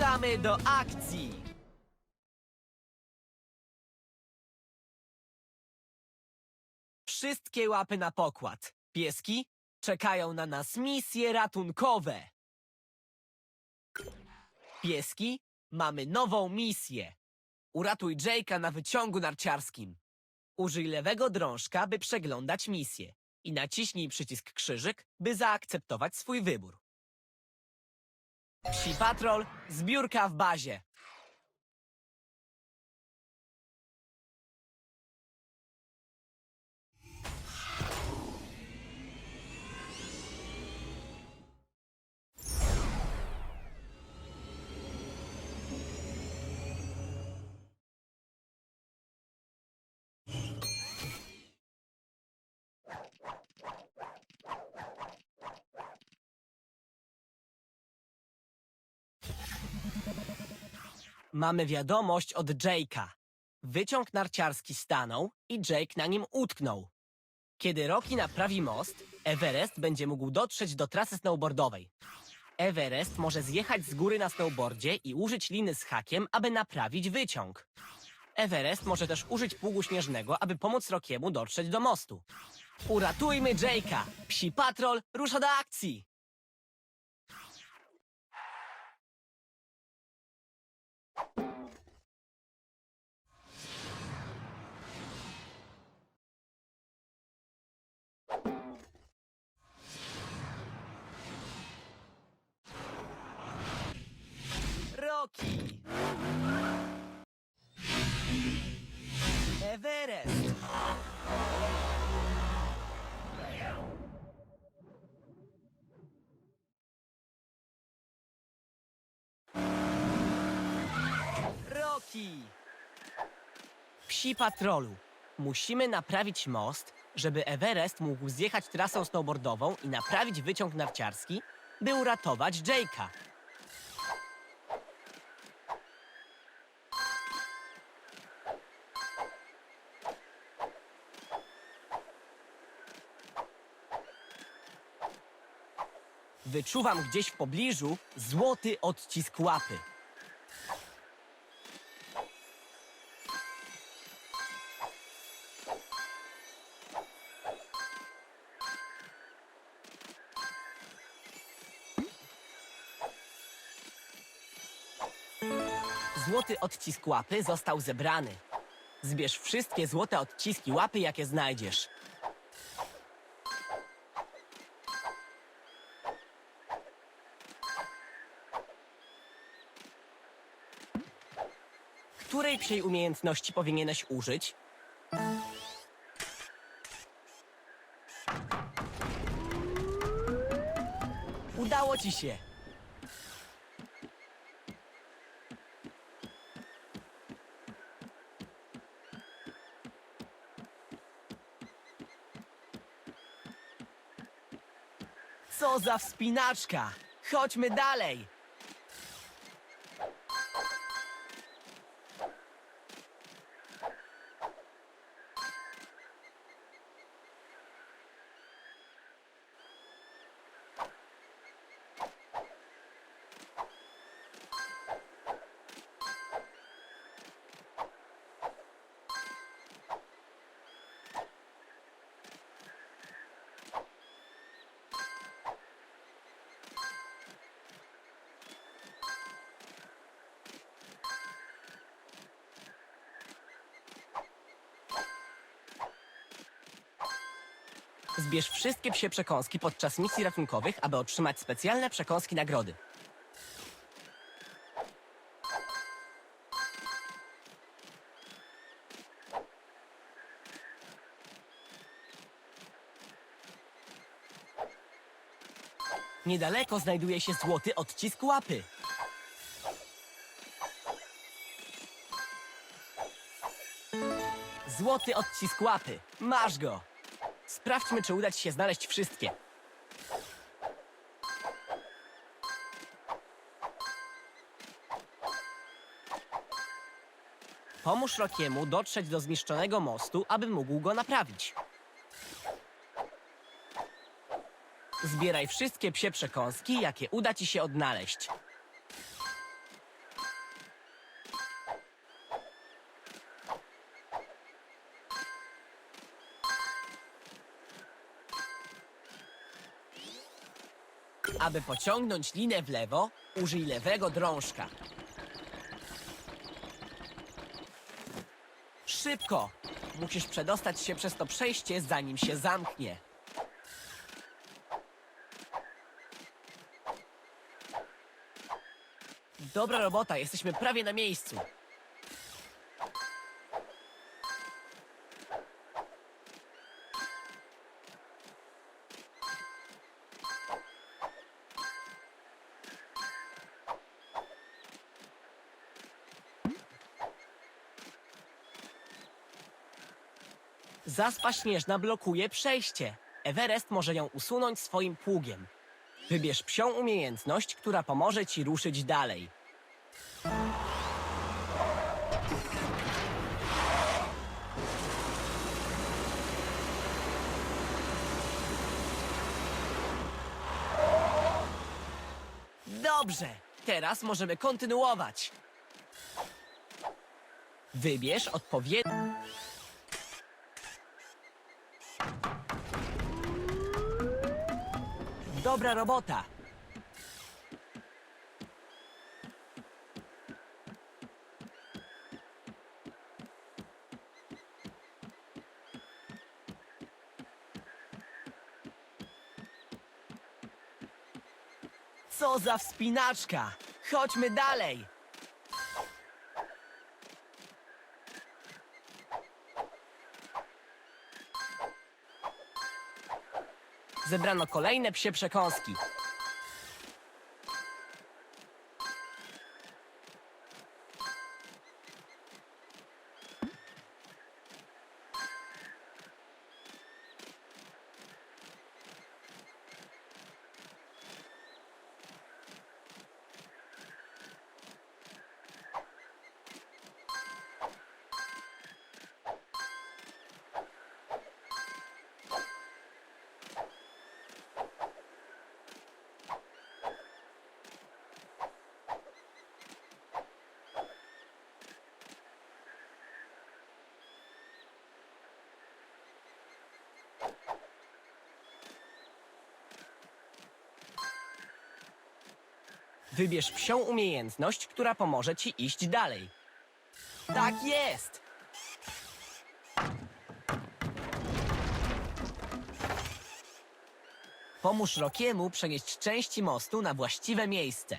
Ruszamy do akcji! Wszystkie łapy na pokład. Pieski czekają na nas misje ratunkowe. Pieski, mamy nową misję. Uratuj Jake'a na wyciągu narciarskim. Użyj lewego drążka, by przeglądać misję i naciśnij przycisk krzyżyk, by zaakceptować swój wybór. Psi Patrol, zbiórka w bazie. Mamy wiadomość od Jake'a. Wyciąg narciarski stanął i Jake na nim utknął. Kiedy Rocky naprawi most, Everest będzie mógł dotrzeć do trasy snowboardowej. Everest może zjechać z góry na snowboardzie i użyć liny z hakiem, aby naprawić wyciąg. Everest może też użyć pługu śnieżnego, aby pomóc Rockiemu dotrzeć do mostu. Uratujmy Jake'a! Psi Patrol rusza do akcji! Psi patrolu. Musimy naprawić most, żeby Everest mógł zjechać trasą snowboardową i naprawić wyciąg narciarski, by uratować Jake'a. Wyczuwam gdzieś w pobliżu złoty odcisk łapy. Złoty odcisk łapy został zebrany. Zbierz wszystkie złote odciski łapy, jakie znajdziesz. Której psiej umiejętności powinieneś użyć? Udało ci się! Co za wspinaczka! Chodźmy dalej! Zbierz wszystkie psie przekąski podczas misji ratunkowych, aby otrzymać specjalne przekąski nagrody. Niedaleko znajduje się złoty odcisk łapy. Złoty odcisk łapy. Masz go! Sprawdźmy, czy uda ci się znaleźć wszystkie. Pomóż Rockiemu dotrzeć do zniszczonego mostu, aby mógł go naprawić. Zbieraj wszystkie psie przekąski, jakie uda ci się odnaleźć. Aby pociągnąć linę w lewo, użyj lewego drążka. Szybko! Musisz przedostać się przez to przejście, zanim się zamknie. Dobra robota, jesteśmy prawie na miejscu. Zaspa śnieżna blokuje przejście. Everest może ją usunąć swoim pługiem. Wybierz psią umiejętność, która pomoże ci ruszyć dalej. Dobrze, teraz możemy kontynuować. Wybierz odpowiedni. Dobra robota. Co za wspinaczka! Chodźmy dalej! Zebrano kolejne psie przekąski. Wybierz psią umiejętność, która pomoże ci iść dalej. Tak jest! Pomóż Rokiemu przenieść części mostu na właściwe miejsce.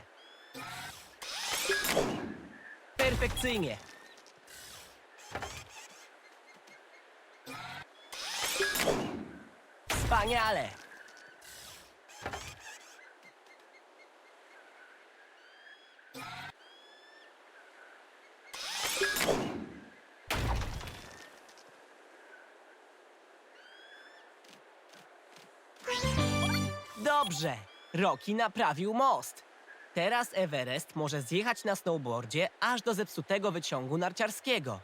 Perfekcyjnie! Wspaniale! Dobrze! Rocky naprawił most. Teraz Everest może zjechać na snowboardzie aż do zepsutego wyciągu narciarskiego.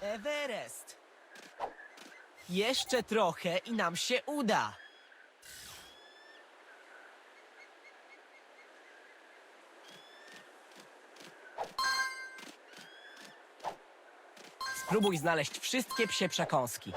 Everest! Jeszcze trochę i nam się uda. Spróbuj znaleźć wszystkie psie przekąski.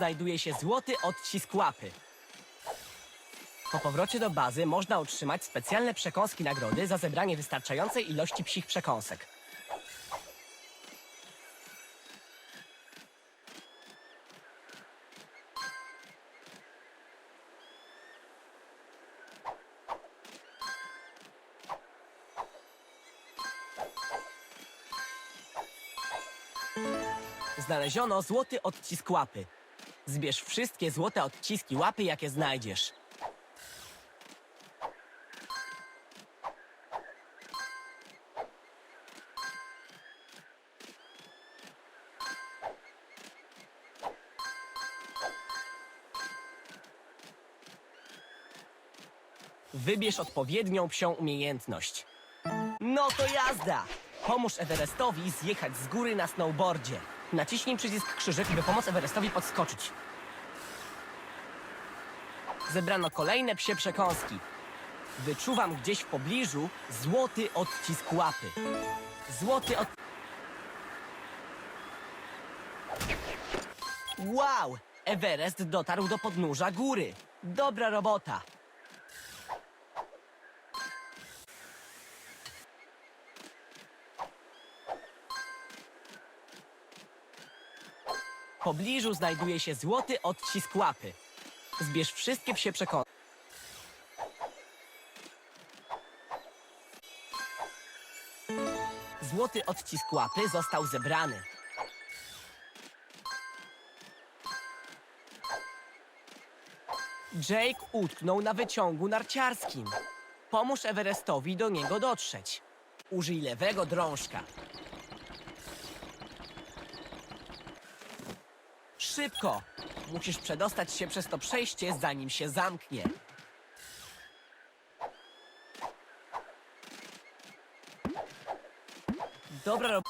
Znajduje się złoty odcisk łapy. Po powrocie do bazy można otrzymać specjalne przekąski nagrody za zebranie wystarczającej ilości psich przekąsek. Znaleziono złoty odcisk łapy. Zbierz wszystkie złote odciski łapy, jakie znajdziesz. Wybierz odpowiednią psią umiejętność. No to jazda! Pomóż Everestowi zjechać z góry na snowboardzie. Naciśnij przycisk krzyżyk, by pomóc Everestowi podskoczyć. Zebrano kolejne psie przekąski. Wyczuwam gdzieś w pobliżu złoty odcisk łapy. Złoty od... Wow! Everest dotarł do podnóża góry. Dobra robota. W pobliżu znajduje się złoty odcisk łapy. Zbierz wszystkie psie przekąski. Złoty odcisk łapy został zebrany. Jake utknął na wyciągu narciarskim. Pomóż Everestowi do niego dotrzeć. Użyj lewego drążka. Szybko! Musisz przedostać się przez to przejście, zanim się zamknie. Dobra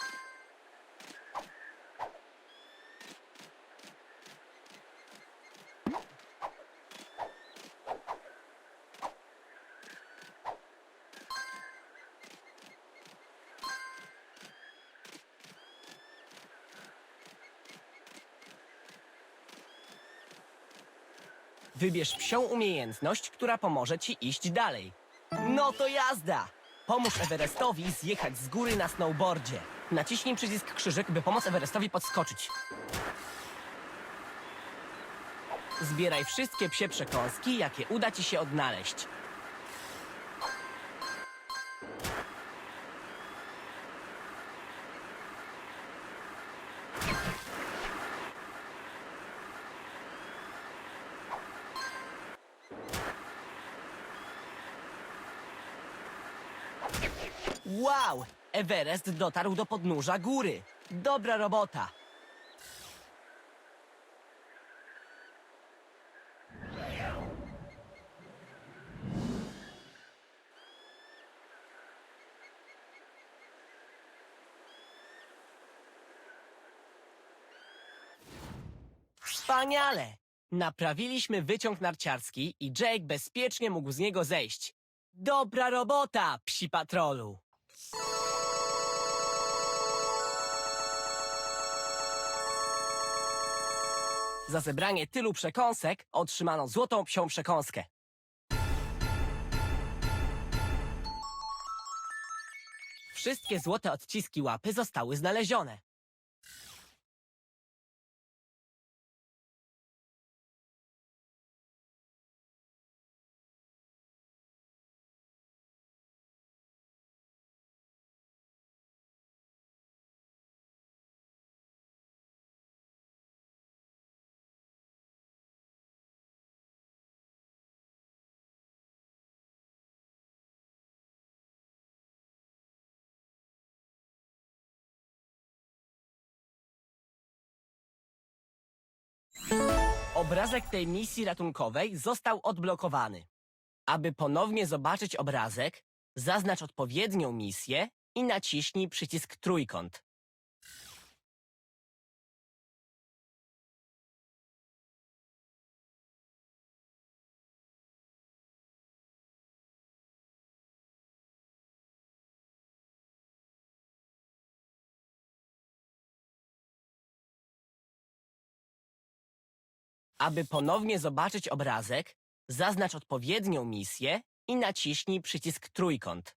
Wybierz psią umiejętność, która pomoże ci iść dalej. No to jazda! Pomóż Everestowi zjechać z góry na snowboardzie. Naciśnij przycisk krzyżyk, by pomóc Everestowi podskoczyć. Zbieraj wszystkie psie przekąski, jakie uda ci się odnaleźć. Wow! Everest dotarł do podnóża góry. Dobra robota. Wspaniale! Naprawiliśmy wyciąg narciarski i Jake bezpiecznie mógł z niego zejść. Dobra robota, psi patrolu! Za zebranie tylu przekąsek otrzymano złotą psią przekąskę. Wszystkie złote odciski łapy zostały znalezione. Obrazek tej misji ratunkowej został odblokowany. Aby ponownie zobaczyć obrazek, zaznacz odpowiednią misję i naciśnij przycisk trójkąt. Aby ponownie zobaczyć obrazek, zaznacz odpowiednią misję i naciśnij przycisk trójkąt.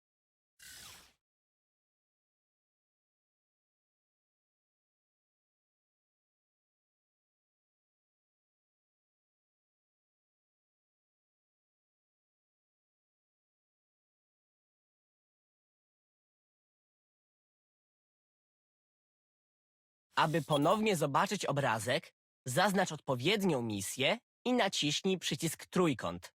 Aby ponownie zobaczyć obrazek, Zaznacz odpowiednią misję i naciśnij przycisk trójkąt.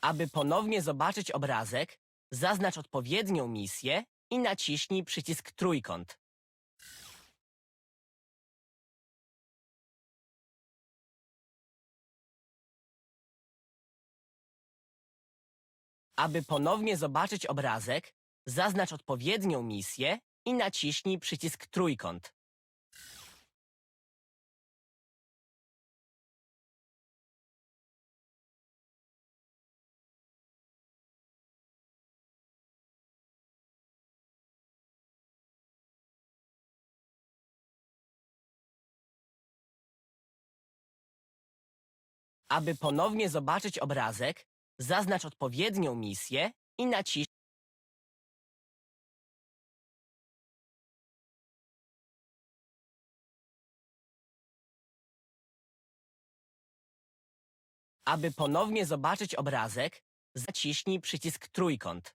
Aby ponownie zobaczyć obrazek, zaznacz odpowiednią misję i naciśnij przycisk trójkąt. Aby ponownie zobaczyć obrazek, zaznacz odpowiednią misję i naciśnij przycisk trójkąt. Aby ponownie zobaczyć obrazek, zaznacz odpowiednią misję i naciśnij Aby ponownie zobaczyć obrazek, zaciśnij przycisk trójkąt.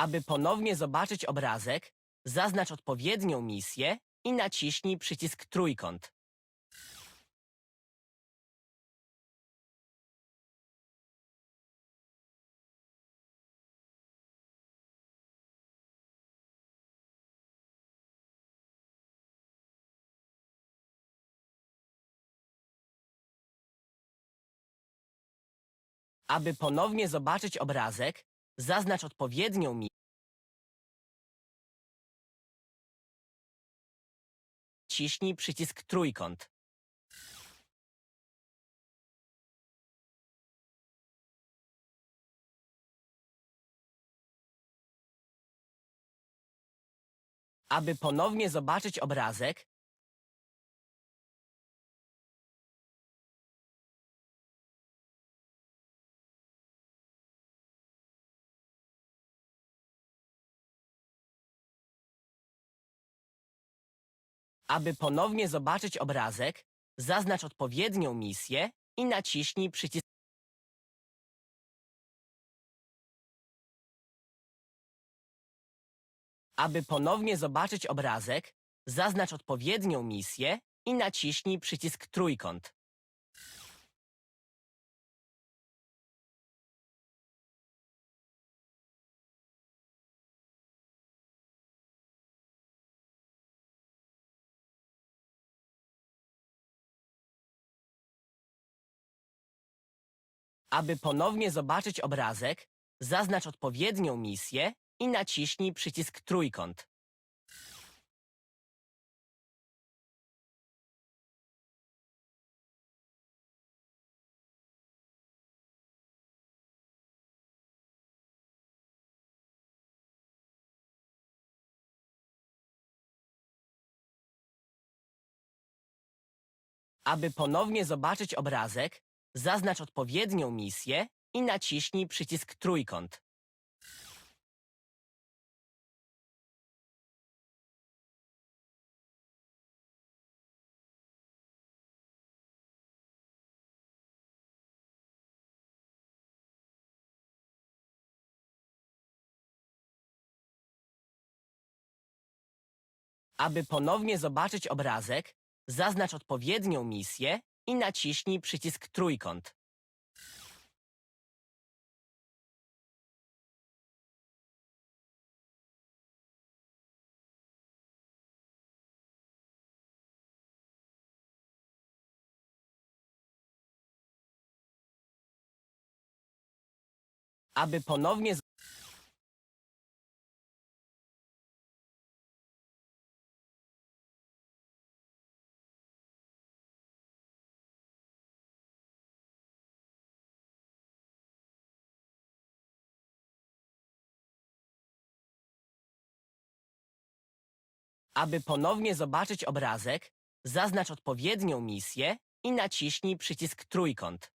Aby ponownie zobaczyć obrazek, zaznacz odpowiednią misję i naciśnij przycisk trójkąt. Aby ponownie zobaczyć obrazek, zaznacz odpowiednią misję. Ciśnij przycisk trójkąt. Aby ponownie zobaczyć obrazek, Aby ponownie zobaczyć obrazek, zaznacz odpowiednią misję i naciśnij przycisk Aby ponownie zobaczyć obrazek, zaznacz odpowiednią misję i naciśnij przycisk trójkąt. Aby ponownie zobaczyć obrazek, zaznacz odpowiednią misję i naciśnij przycisk trójkąt. Aby ponownie zobaczyć obrazek, zaznacz odpowiednią misję i naciśnij przycisk trójkąt. Aby ponownie zobaczyć obrazek, zaznacz odpowiednią misję i naciśnij przycisk trójkąt. Aby ponownie Aby ponownie zobaczyć obrazek, zaznacz odpowiednią misję i naciśnij przycisk trójkąt.